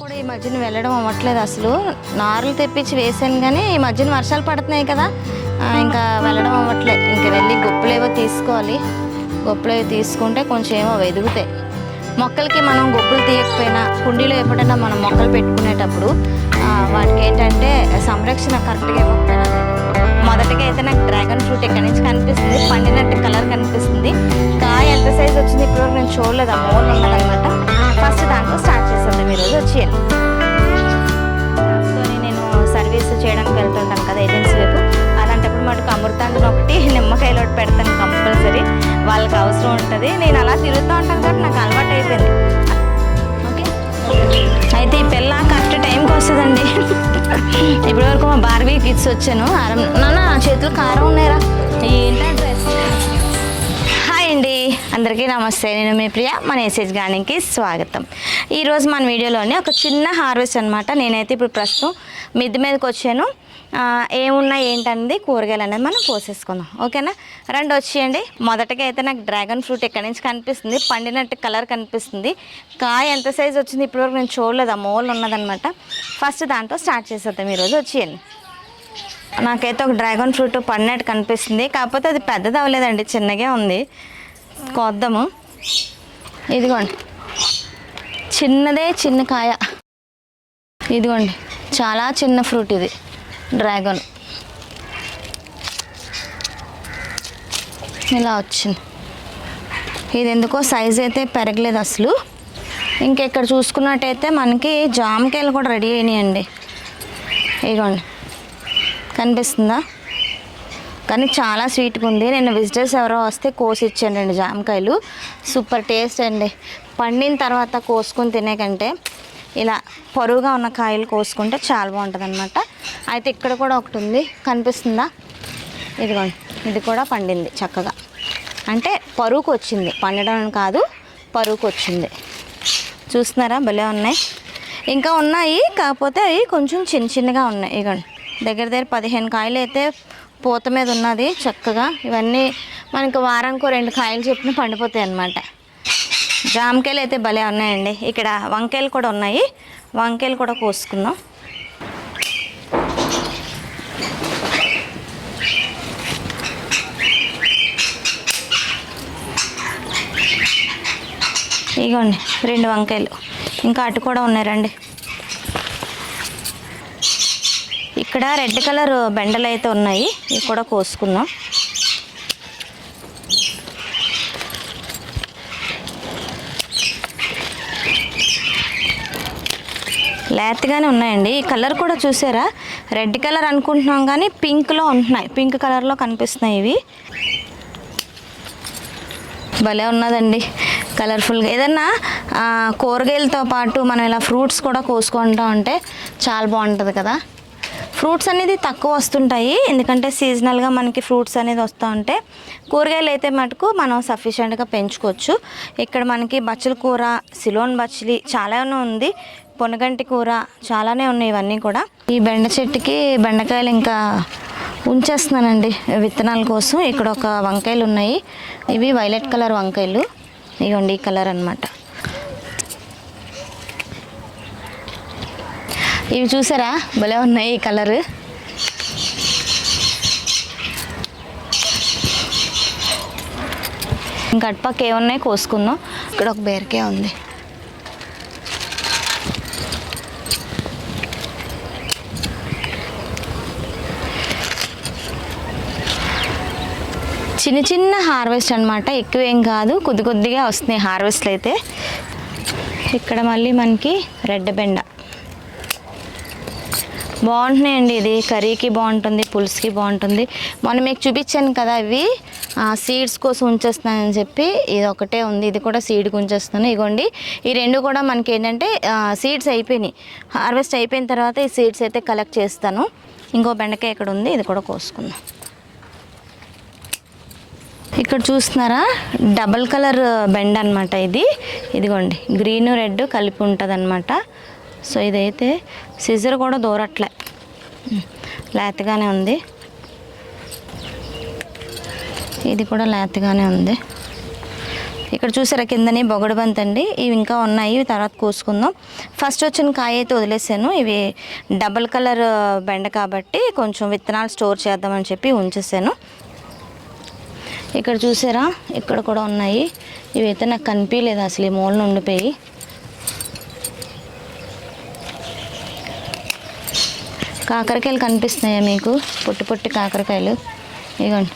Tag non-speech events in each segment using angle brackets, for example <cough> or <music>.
కూడా ఈ మధ్యన వెళ్ళడం అవ్వట్లేదు అసలు. నారులు తెప్పించి వేసాను కానీ ఈ మధ్యన వర్షాలు పడుతున్నాయి కదా. ఇంకా వెళ్ళడం అవ్వట్లేదు. ఇంకా వెళ్ళి గొప్పలేవో తీసుకోవాలి. గొప్పలేవో తీసుకుంటే కొంచెం ఏమో ఎదుగుతాయి. మొక్కలకి మనం గొప్పలు తీయకపోయినా కుండీలో ఎప్పుడైనా మనం మొక్కలు పెట్టుకునేటప్పుడు వాటికి ఏంటంటే సంరక్షణ కరెక్ట్గా ఇవ్వకపోయినా మొదటగా అయితే నాకు డ్రాగన్ ఫ్రూట్ ఇక్కడ నుంచి కనిపిస్తుంది. పండినట్టు కలర్ కనిపిస్తుంది. కాయ ఎంత సైజ్ వచ్చింది ఇప్పటివరకు నేను చూడలేదు ఆ మోల్ ఉన్నదనమాట మా వచ్చాను. ఆరం నాన్న నా చేతులు కారం ఉన్నాయరా. ఏంటా డ్రెస్? హాయ్ అండి. అందరికీ నమస్తే. నేను మీ ప్రియ. మన ఎస్ఎస్ గార్డెన్కి స్వాగతం. ఈరోజు మన వీడియోలోని ఒక చిన్న హార్వెస్ట్ అనమాట నేనైతే ఇప్పుడు ప్రస్తుతం మిద్ది మీదకి వచ్చాను. ఏమున్నా ఏమున్నాయి ఏంటనేది కూరగాయలు అనేది మనం పోసేసుకుందాం ఓకేనా? రండి వచ్చేయండి. మొదటగా అయితే నాకు డ్రాగన్ ఫ్రూట్ ఎక్కడి నుంచి కనిపిస్తుంది? పండినట్టు కలర్ కనిపిస్తుంది. కాయ ఎంత సైజ్ వచ్చింది? ఇప్పటివరకు నేను చూడలేదు. ఆ మోల్ ఉన్నదనమాట ఫస్ట్ దాంట్లో స్టార్ట్ చేసేద్దాం ఈరోజు. వచ్చేయండి. నాకైతే ఒక డ్రాగన్ ఫ్రూట్ పడినట్టు కనిపిస్తుంది. కాకపోతే అది పెద్దది అవ్వలేదండి చిన్నగా ఉంది. కోద్దాము. ఇదిగోండి. చిన్నదే చిన్న కాయ. ఇదిగోండి. చాలా చిన్న ఫ్రూట్ ఇది డ్రాగన్. ఇలా వచ్చింది. ఇది ఎందుకో సైజ్ అయితే పెరగలేదు అసలు. ఇంకెక్కడ చూసుకున్నట్టయితే మనకి జామకాయలు కూడా రెడీ అయినాయండి. ఇదిగోండి. కనిపిస్తుందా? కానీ చాలా స్వీట్గా ఉంది నేను విజిటర్స్ ఎవరో వస్తే కోసి ఇచ్చానండి జామకాయలు. సూపర్ టేస్ట్ అండి. పండిన తర్వాత కోసుకుని తినే కంటే ఇలా పరువుగా ఉన్న కాయలు కోసుకుంటే చాలా బాగుంటుంది అనమాట అయితే ఇక్కడ కూడా ఒకటి ఉంది. కనిపిస్తుందా? ఇదిగోండి. ఇది కూడా పండింది చక్కగా. అంటే పరువుకు వచ్చింది పండడం కాదు పరువుకు వచ్చింది చూస్తున్నారా? భలే ఉన్నాయి. ఇంకా ఉన్నాయి కాకపోతే అవి కొంచెం చిన్న చిన్నగా ఉన్నాయి. ఇగోండి. దగ్గర దగ్గర పదిహేను కాయలు అయితే పూత మీద ఉన్నది చక్కగా. ఇవన్నీ మనకి వారానికి రెండు కాయలు చెప్పిన పండిపోతాయి అన్నమాట. జామకాయలు అయితే భలే ఉన్నాయండి. ఇక్కడ వంకాయలు కూడా ఉన్నాయి. వంకాయలు కూడా కోసుకుందాం. ఇగోండి రెండు వంకాయలు. ఇంకా అటు కూడా ఉన్నాయి రండి. ఇక్కడ రెడ్ కలర్ బెండలు అయితే ఉన్నాయి. ఇవి కూడా కోసుకుందాం. లేతగానే ఉన్నాయండి. ఈ కలర్ కూడా చూసారా? రెడ్ కలర్ అనుకుంటున్నాం కానీ పింక్లో ఉంటున్నాయి. పింక్ కలర్లో కనిపిస్తున్నాయి ఇవి. భలే ఉన్నదండి. కలర్ఫుల్గా. ఏదన్నా కూరగాయలతో పాటు మనం ఇలా ఫ్రూట్స్ కూడా కోసుకుంటా ఉంటే చాలా బాగుంటుంది కదా. ఫ్రూట్స్ అనేది తక్కువ వస్తుంటాయి. ఎందుకంటే సీజనల్గా మనకి ఫ్రూట్స్ అనేది వస్తూ ఉంటే కూరగాయలు అయితే మటుకు మనం సఫిషియెంట్గా పెంచుకోవచ్చు. ఇక్కడ మనకి బచ్చల కూర సిలోన్ బచ్చలి చాలానే ఉంది. పొనగంటి కూర చాలానే ఉన్నాయి ఇవన్నీ కూడా. ఈ బెండ చెట్టుకి బెండకాయలు ఇంకా ఉంచేస్తున్నానండి విత్తనాల కోసం. ఇక్కడ ఒక వంకాయలు ఉన్నాయి. ఇవి వైలెట్ కలర్ వంకాయలు. ఇవ్వండి ఈ కలర్ అన్నమాట. ఇవి చూసారా? భలే ఉన్నాయి ఈ కలర్. ఇంకా అటుపక్క ఏమున్నాయి కోసుకుందాం. ఇక్కడ ఒక బీరకాయ ఉంది. చిన్న చిన్న హార్వెస్ట్ అనమాట ఎక్కువ ఏం కాదు. కొద్ది కొద్దిగా వస్తున్నాయి హార్వెస్ట్లు అయితే. ఇక్కడ మళ్ళీ మనకి రెడ్ బెండ. బాగుంటున్నాయండి ఇది. కర్రీకి బాగుంటుంది పులుసుకి బాగుంటుంది. మొన్న మీకు చూపించాను కదా ఇవి. సీడ్స్ కోసం ఉంచేస్తానని చెప్పి ఇది ఒకటే ఉంది. ఇది కూడా సీడ్కి ఉంచేస్తాను ఇగోండి. ఈ రెండు కూడా మనకి ఏంటంటే సీడ్స్ అయిపోయినాయి. హార్వెస్ట్ అయిపోయిన తర్వాత ఈ సీడ్స్ అయితే కలెక్ట్ చేస్తాను. ఇంకో బెండకాయ ఇక్కడ ఉంది. ఇది కూడా కోసుకుందాం. ఇక్కడ చూస్తున్నారా? డబల్ కలర్ బెండ్ అనమాట ఇది. ఇదిగోండి. గ్రీన్ రెడ్ కలిపి ఉంటుంది అనమాట సో ఇదైతే సిజర్ కూడా దూరట్లే. లేతగానే ఉంది. ఇది కూడా లేతగానే ఉంది. ఇక్కడ చూసారా కిందని బొగడు బంత్ అండి. ఇవి ఇంకా ఉన్నాయి. ఇవి తర్వాత కోసుకుందాం. ఫస్ట్ వచ్చిన కాయ అయితే వదిలేసాను. ఇవి డబల్ కలర్ బెండ కాబట్టి కొంచెం విత్తనాలు స్టోర్ చేద్దామని చెప్పి ఉంచేసాను. ఇక్కడ చూసారా? ఇక్కడ కూడా ఉన్నాయి. ఇవైతే నాకు కనిపించలేదు అసలు. ఈ మూలన ఉండిపోయి. కాకరకాయలు కనిపిస్తున్నాయా మీకు? పొట్టి పొట్టి కాకరకాయలు. ఇగోండి.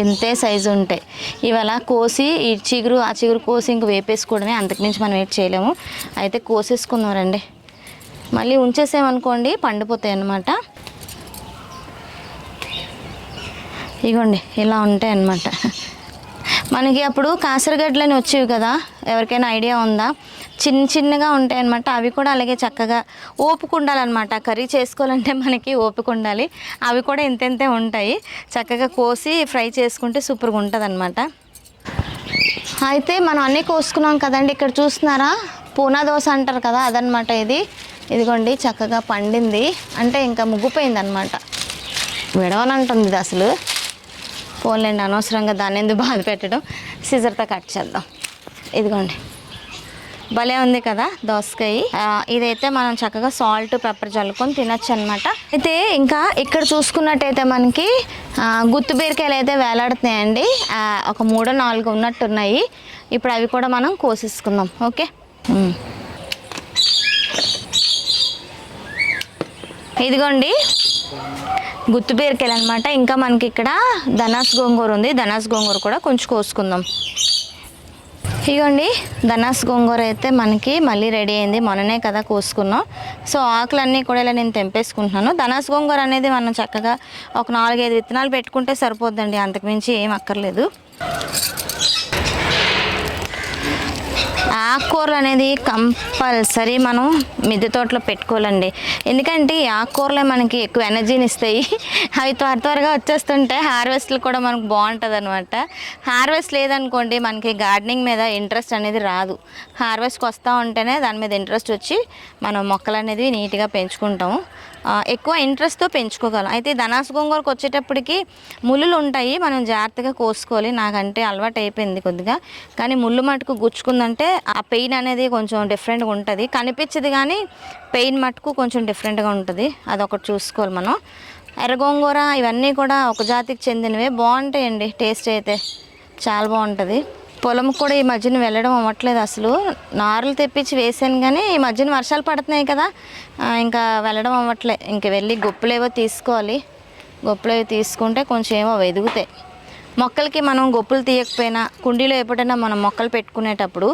ఎంతే సైజు ఉంటాయి ఇవాళ కోసి ఈ చిగురు ఆ చిగురు కోసి ఇంక వేపేసుకోవడమే. అంతకుమించి మనం ఏం చేయలేము. అయితే కోసేసుకుందాం రండి. మళ్ళీ ఉంచేసామనుకోండి పండిపోతాయి అన్నమాట. ఇగోండి ఇలా ఉంటాయి అన్నమాట. మనకి అప్పుడు కాసరగడ్డలని వచ్చేవి కదా. ఎవరికైనా ఐడియా ఉందా? చిన్న చిన్నగా ఉంటాయి అనమాట అవి కూడా అలాగే చక్కగా ఓపిక ఉండాలన్నమాట. కర్రీ చేసుకోవాలంటే మనకి ఓపిక ఉండాలి. అవి కూడా ఇంతెంతే ఉంటాయి. చక్కగా కోసి ఫ్రై చేసుకుంటే సూపర్గా ఉంటుంది అనమాట అయితే మనం అన్నీ కోసుకున్నాం కదండి. ఇక్కడ చూస్తున్నారా? పూనా దోశ అంటారు కదా అదనమాట ఇది. ఇదిగోండి చక్కగా పండింది. అంటే ఇంకా ముగ్గుపోయింది అనమాట విడవనంటుంది ఇది అసలు. పోన్లేండి అనవసరంగా దాన్ని ఎందుకు బాధ పెట్టడం. సిజర్తో కట్ చేద్దాం. ఇదిగోండి. భలే ఉంది కదా దోసకాయ. ఇదైతే మనం చక్కగా సాల్ట్ పెప్పర్ చల్లుకొని తినొచ్చు అనమాట అయితే ఇంకా ఇక్కడ చూసుకున్నట్టయితే మనకి గుత్తు బీరకాయలు అయితే వేలాడుతున్నాయండి. ఒక మూడో నాలుగు ఉన్నట్టున్నాయి. ఇప్పుడు అవి కూడా మనం కోసేసుకుందాం. ఓకే? ఇదిగోండి. గుత్తు బీరకాయలు అనమాట ఇంకా మనకి ఇక్కడ ధనాస్ గోంగూర ఉంది. ధనాస్ గోంగూర కూడా కొంచెం కోసుకుందాం. ఇగోండి ధనాస్ గోంగూర అయితే మనకి మళ్ళీ రెడీ అయింది. మొన్ననే కదా కోసుకున్నాం. సో ఆకులన్నీ కూడా ఇలా నేను తెంపేసుకుంటున్నాను. ధనాస్ గోంగూర అనేది మనం చక్కగా ఒక నాలుగైదు విత్తనాలు పెట్టుకుంటే సరిపోద్దండి. అంతకుమించి ఏం అక్కర్లేదు. ఆకుకూరలు అనేది కంపల్సరీ మనం మిద్దె తోటలో పెట్టుకోవాలండి. ఎందుకంటే ఆకుకూరలే మనకి ఎక్కువ ఎనర్జీని ఇస్తాయి అవి త్వర త్వరగా వచ్చేస్తుంటే హార్వెస్ట్లు కూడా మనకు బాగుంటుంది అనమాట హార్వెస్ట్ లేదనుకోండి మనకి గార్డెనింగ్ మీద ఇంట్రెస్ట్ అనేది రాదు. హార్వెస్ట్కి వస్తూ ఉంటేనే దాని మీద ఇంట్రెస్ట్ వచ్చి మనం మొక్కలు అనేది నీట్గా పెంచుకుంటాము. ఎక్కువ ఇంట్రెస్ట్తో పెంచుకోగలం. అయితే ధనాస్ గోంగూరకు వచ్చేటప్పటికి ముళ్ళులు ఉంటాయి. మనం జాగ్రత్తగా కోసుకోవాలి. నాకంటే అలవాటు అయిపోయింది కొద్దిగా. కానీ ముళ్ళు మటుకు గుచ్చుకుందంటే ఆ పెయిన్ అనేది కొంచెం డిఫరెంట్గా ఉంటుంది. కనిపించదు కానీ పెయిన్ మటుకు కొంచెం డిఫరెంట్గా ఉంటుంది. అదొకటి చూసుకోవాలి మనం. ఎర్ర గోంగూర ఇవన్నీ కూడా ఒక జాతికి చెందినవే. బాగుంటాయండి. టేస్ట్ అయితే చాలా బాగుంటుంది. పొలం కూడా ఈ మధ్యన వెళ్ళడం అవ్వట్లేదు అసలు. నారులు తెప్పించి వేసాను కానీ ఈ మధ్యన వర్షాలు పడుతున్నాయి కదా. ఇంకా వెళ్ళడం అవ్వట్లేదు ఇంక వెళ్ళి గొప్పలేవో తీసుకోవాలి. గొప్పలేవో తీసుకుంటే కొంచెం ఏమో ఎదుగుతాయి మొక్కలకి మనం గొప్పలు తీయకపోయినా కుండీలో ఎప్పుడైనా మనం మొక్కలు పెట్టుకునేటప్పుడు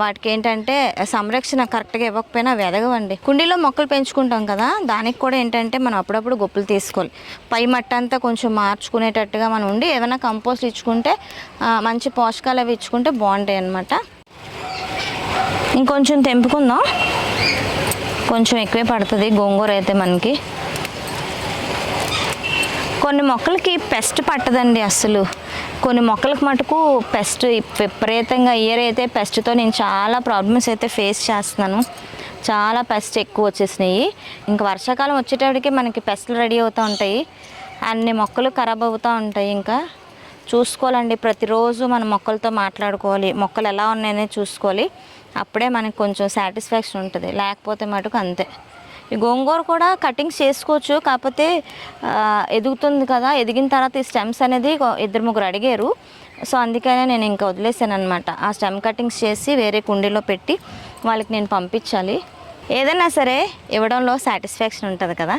వాటికి ఏంటంటే సంరక్షణ కరెక్ట్గా ఇవ్వకపోయినా వెదగవండి. కుండీలో మొక్కలు పెంచుకుంటాం కదా దానికి కూడా ఏంటంటే మనం అప్పుడప్పుడు గొప్పలు తీసుకోవాలి. పై మట్ట అంతా కొంచెం మార్చుకునేటట్టుగా మనం ఉండి ఏమైనా కంపోస్ట్ ఇచ్చుకుంటే మంచి పోషకాలు అవి ఇచ్చుకుంటే బాగుంటాయి అన్నమాట. ఇంకొంచెం తెంపుకుందాం. కొంచెం ఎక్కువే పడుతుంది గోంగూర అయితే మనకి. కొన్ని మొక్కలకి పెస్ట్ పట్టదండి అసలు. కొన్ని మొక్కలకు మటుకు పెస్ట్ విపరీతంగా ఇయర్ అయితే పెస్ట్తో నేను చాలా ప్రాబ్లమ్స్ అయితే ఫేస్ చేస్తున్నాను. చాలా పెస్ట్ ఎక్కువ వచ్చేసినాయి. ఇంకా వర్షాకాలం వచ్చేటప్పటికి మనకి పెస్ట్లు రెడీ అవుతూ ఉంటాయి. అన్ని మొక్కలు ఖరాబ్ అవుతూ ఉంటాయి ఇంకా. చూసుకోవాలండి ప్రతిరోజు మన మొక్కలతో మాట్లాడుకోవాలి. మొక్కలు ఎలా ఉన్నాయనే చూసుకోవాలి. అప్పుడే మనకి కొంచెం సాటిస్ఫాక్షన్ ఉంటుంది. లేకపోతే మటుకు అంతే. ఈ గోంగూర కూడా కటింగ్స్ చేసుకోవచ్చు. కాకపోతే ఎదుగుతుంది కదా ఎదిగిన తర్వాత ఈ స్టెమ్స్ అనేది ఇద్దరు ముగ్గురు అడిగారు. సో అందుకనే నేను ఇంకా వదిలేసాను అనమాట ఆ స్టెమ్ కటింగ్స్ చేసి వేరే కుండీలో పెట్టి వాళ్ళకి నేను పంపించాలి. ఏదైనా సరే ఇవ్వడంలో సాటిస్ఫాక్షన్ ఉంటుంది కదా.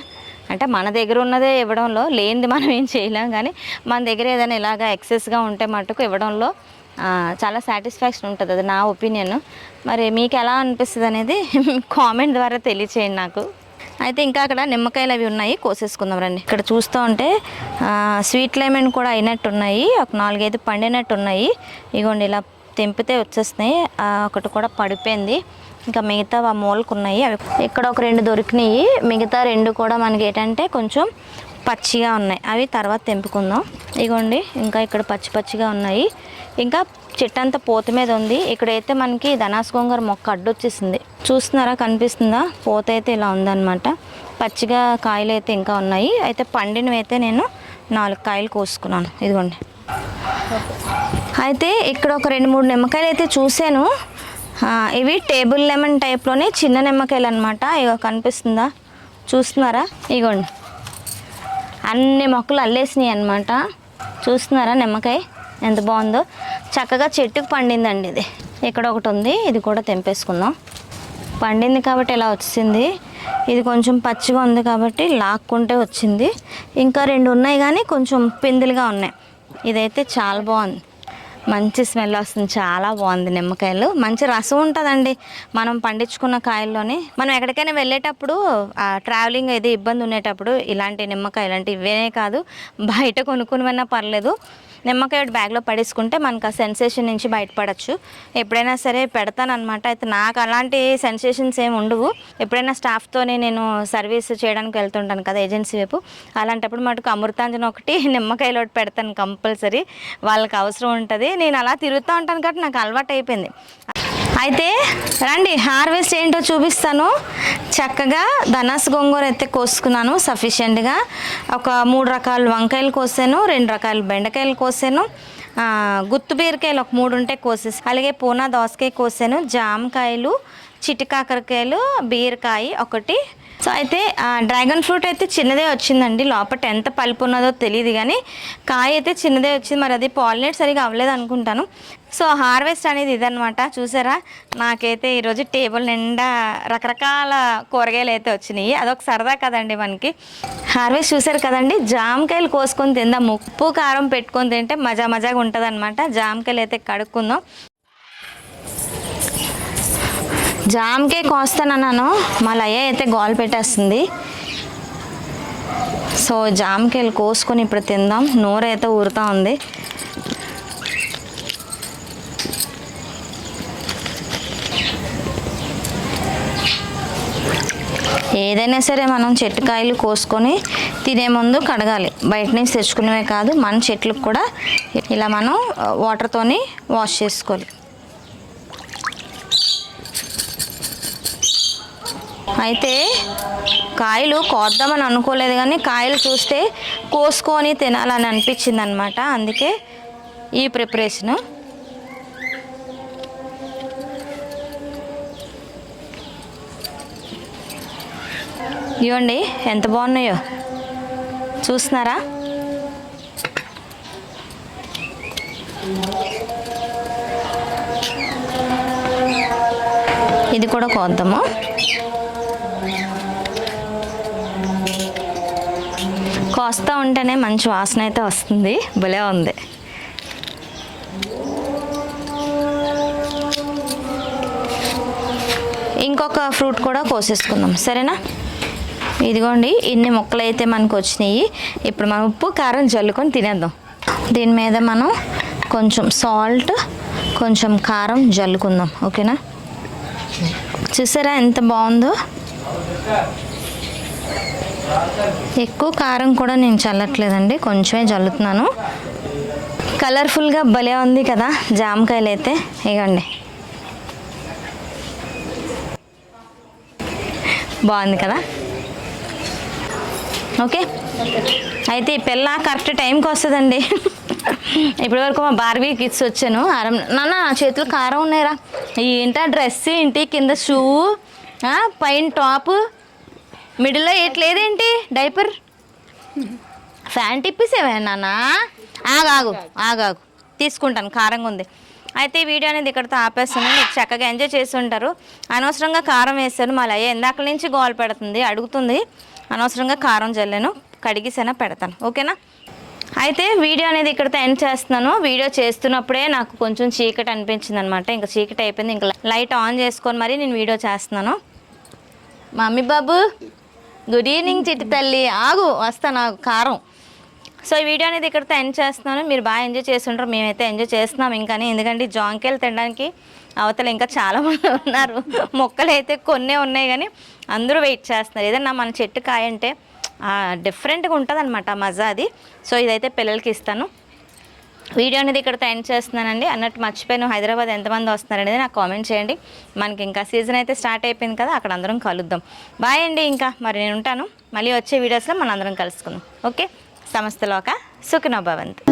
అంటే మన దగ్గర ఉన్నదే ఇవ్వడంలో లేనిది మనం ఏం చేయలేం. కానీ మన దగ్గర ఏదైనా ఇలాగా ఎక్సెస్గా ఉంటే మటుకు ఇవ్వడంలో చాలా సాటిస్ఫాక్షన్ ఉంటుంది. అది నా ఒపీనియన్ మరి మీకు ఎలా అనిపిస్తుంది అనేది <laughs> కామెంట్ ద్వారా తెలియచేయండి నాకు. అయితే ఇంకా అక్కడ నిమ్మకాయలు అవి ఉన్నాయి కోసేసుకుందాం రండి. ఇక్కడ చూస్తూ ఉంటే స్వీట్ లెమన్ కూడా అయినట్టు ఉన్నాయి. ఒక నాలుగైదు పండినట్టు ఉన్నాయి. ఇగోండి ఇలా తెంపితే వచ్చేస్తున్నాయి ఒకటి కూడా పడిపోయింది. ఇంకా మిగతా ఆ మూలకు ఉన్నాయి. అవి ఇక్కడ ఒక రెండు దొరికినాయి. మిగతా రెండు కూడా మనకి ఏంటంటే కొంచెం పచ్చిగా ఉన్నాయి. అవి తర్వాత తెంపుకుందాం. ఇగోండి ఇంకా ఇక్కడ పచ్చి పచ్చిగా ఉన్నాయి. ఇంకా చెట్టు అంతా పూత మీద ఉంది. ఇక్కడైతే మనకి ధనాస్ గోంగూర మొక్క అడ్డొచ్చేసింది. చూస్తున్నారా? కనిపిస్తుందా? పూత అయితే ఇలా ఉందన్నమాట. పచ్చిగా కాయలు అయితే ఇంకా ఉన్నాయి. అయితే పండినవి అయితే నేను నాలుగు కాయలు కోసుకున్నాను. ఇదిగోండి. అయితే ఇక్కడ ఒక రెండు మూడు నిమ్మకాయలు అయితే చూశాను ఇవి టేబుల్ లెమన్ టైప్లోనే చిన్న నిమ్మకాయలు అనమాట ఇగో కనిపిస్తుందా? చూస్తున్నారా? ఇగోండి. అన్ని మొక్కలు అల్లేసినాయి అనమాట చూస్తున్నారా నిమ్మకాయ? ఎంత బాగుందో. చక్కగా చెట్టుకు పండిందండి ఇది. ఇక్కడ ఒకటి ఉంది ఇది కూడా తెంపేసుకుందాం. పండింది కాబట్టి ఇలా వచ్చింది? ఇది కొంచెం పచ్చిగా ఉంది కాబట్టి లాక్కుంటే వచ్చింది. ఇంకా రెండు ఉన్నాయి కానీ కొంచెం పిందులుగా ఉన్నాయి. ఇదైతే చాలా బాగుంది. మంచి స్మెల్ వస్తుంది. చాలా బాగుంది నిమ్మకాయలు. మంచి రసం ఉంటుందండి. మనం పండించుకున్న కాయల్లోని. మనం ఎక్కడికైనా వెళ్ళేటప్పుడు ట్రావెలింగ్ అయితే ఇబ్బంది ఉండేటప్పుడు ఇలాంటి నిమ్మకాయ ఇలాంటి ఇవేనే కాదు. బయట కొనుక్కునివన్నా పర్లేదు. నిమ్మకాయ ఒకటి బ్యాగ్లో పడేసుకుంటే మనకు ఆ సెన్సేషన్ నుంచి బయటపడచ్చు. ఎప్పుడైనా సరే పెడతానమాట అయితే నాకు అలాంటి సెన్సేషన్స్ ఏమి ఉండవు. ఎప్పుడైనా స్టాఫ్తోనే నేను సర్వీస్ చేయడానికి వెళ్తుంటాను కదా ఏజెన్సీ వైపు. అలాంటప్పుడు మటుకు అమృతాంజన్ ఒకటి <laughs> నిమ్మకాయలు ఒకటి పెడతాను కంపల్సరీ. వాళ్ళకి అవసరం ఉంటుంది. నేను అలా తిరుగుతూ ఉంటాను కాబట్టి నాకు అలవాటు అయిపోయింది అయితే రండి హార్వెస్ట్ ఏంటో చూపిస్తాను. చక్కగా ధనాస్ గోంగూర అయితే కోసుకున్నాను సఫిషియెంట్గా. ఒక మూడు రకాల వంకాయలు కోసాను రెండు రకాల బెండకాయలు కోసాను. గుత్తు బీరకాయలు ఒక మూడు ఉంటే కోసేసి అలాగే పూనా దోసకాయ కోసాను జామకాయలు చిటికాకరకాయలు బీరకాయ ఒకటి సో అయితే డ్రాగన్ ఫ్రూట్ అయితే చిన్నదే వచ్చిందండి. లోపల ఎంత పలుపు ఉన్నదో తెలియదు కానీ కాయ అయితే చిన్నదే వచ్చింది. మరి అది పాలినేట్ సరిగా అవ్వలేదు అనుకుంటాను. సో హార్వెస్ట్ అనేది ఇదనమాట చూసారా? నాకైతే ఈరోజు టేబుల్ నిండా రకరకాల కూరగాయలు అయితే వచ్చినాయి. అదొక సరదా కదండి మనకి. హార్వెస్ట్ చూసారు కదండి? జామకాయలు కోసుకొని తిందాం. ఉప్పు కారం పెట్టుకొని తింటే మజా మజాగా ఉంటుంది అనమాట జామకాయలు అయితే కడుక్కుందాం. జామకాయ కోస్తానన్నాను. మా లయ అయితే గోల్ పెట్టేస్తుంది. సో జామకాయలు కోసుకొని ఇప్పుడు తిందాం. నోరైతే అయితే ఉంది. ఏదైనా సరే మనం చెట్టుకాయలు కోసుకొని తినే ముందు కడగాలి. బయట నుంచి తెచ్చుకునేవే కాదు మన చెట్లకు కూడా ఇలా మనం వాటర్తోని వాష్ చేసుకోవాలి. అయితే కాయలు కోద్దామని అనుకోలేదు కానీ కాయలు చూస్తే కోసుకొని తినాలని అనిపించింది అనమాట అందుకే ఈ ప్రిపరేషను. ఇవ్వండి ఎంత బాగున్నాయో. చూస్తున్నారా? ఇది కూడా కోద్దాము. కోస్తా ఉంటేనే మంచి వాసన అయితే వస్తుంది. భలే ఉంది. ఇంకొక ఫ్రూట్ కూడా కోసేసుకుందాం. సరేనా? ఇదిగోండి ఇన్ని ముక్కలు అయితే మనకు వచ్చినాయి. ఇప్పుడు మనం ఉప్పు కారం జల్లుకొని తినేద్దాం. దీని మీద మనం కొంచెం సాల్ట్ కొంచెం కారం జల్లుకుందాం. ఓకేనా? చూసారా ఎంత బాగుందో? ఎక్కువ కారం కూడా నేను చల్లట్లేదండి కొంచెమే చల్లుతున్నాను. కలర్ఫుల్గా భలే ఉంది కదా జామకాయలు అయితే ఇగండి. బాగుంది కదా? ఓకే. అయితే ఈ పిల్ల కరెక్ట్ టైంకి వస్తుందండి. ఇప్పటి వరకు మా బార్బీ కిడ్స్ వచ్చాను. ఆరం నాన్న నా చేతులు కారం ఉన్నాయిరా. ఏంటా డ్రెస్ ఏంటి? కింద షూ పైన టాప్ మిడిల్లో ఏట్లేదేంటి డైపర్? ఫ్యాన్ తిప్పేసేవా నాన్న ఆగాగు ఆగాగు తీసుకుంటాను కారంగా ఉంది. అయితే ఈ వీడియో అనేది ఇక్కడితో ఆపేస్తున్నాను. మీరు చక్కగా ఎంజాయ్ చేస్తుంటారు అనవసరంగా కారం వేసాను మళ్ళీ అయ్యే ఇందాక నుంచి గోల్ పెడుతుంది అడుగుతుంది. అనవసరంగా కారం చల్లాను కడిగిసైనా పెడతాను. ఓకేనా? అయితే వీడియో అనేది ఇక్కడితో ఎండ్ చేస్తున్నాను. వీడియో చేస్తున్నప్పుడే నాకు కొంచెం చీకటి అనిపించింది అనమాట ఇంకా చీకటి అయిపోయింది. ఇంకా లైట్ ఆన్ చేసుకొని మరి నేను వీడియో చేస్తున్నాను. మమ్మీ బాబు గుడ్ ఈవినింగ్ చిట్టి తల్లి. ఆగు వస్తాను నాకు కారం. సో ఈ వీడియో అనేది ఇక్కడితో ఎండ్ చేస్తున్నాను. మీరు బాగా ఎంజాయ్ చేస్తుంటారు. మేమైతే ఎంజాయ్ చేస్తున్నాం ఇంకా ఎందుకంటే జాంకాయలు తినడానికి అవతల ఇంకా చాలామంది ఉన్నారు. మొక్కలు అయితే కొన్నే ఉన్నాయి కానీ అందరూ వెయిట్ చేస్తున్నారు. ఏదన్నా మన చెట్టు కాయ అంటే డిఫరెంట్గా ఉంటుంది అనమాట మజా అది సో ఇదైతే పిల్లలకి ఇస్తాను. వీడియో అనేది ఇక్కడ ఎండ్ చేస్తున్నానండి. అన్నట్టు మర్చిపోయాను. హైదరాబాద్ ఎంతమంది వస్తున్నారనేది నాకు కామెంట్ చేయండి. మనకి ఇంకా సీజన్ అయితే స్టార్ట్ అయిపోయింది కదా అక్కడ అందరం కలుద్దాం. బాయ్ అండి ఇంకా. మరి నేను ఉంటాను. మళ్ళీ వచ్చే వీడియోస్లో మనందరం కలుసుకుందాం. ఓకే సమస్తలోక సుఖనో భవంతు.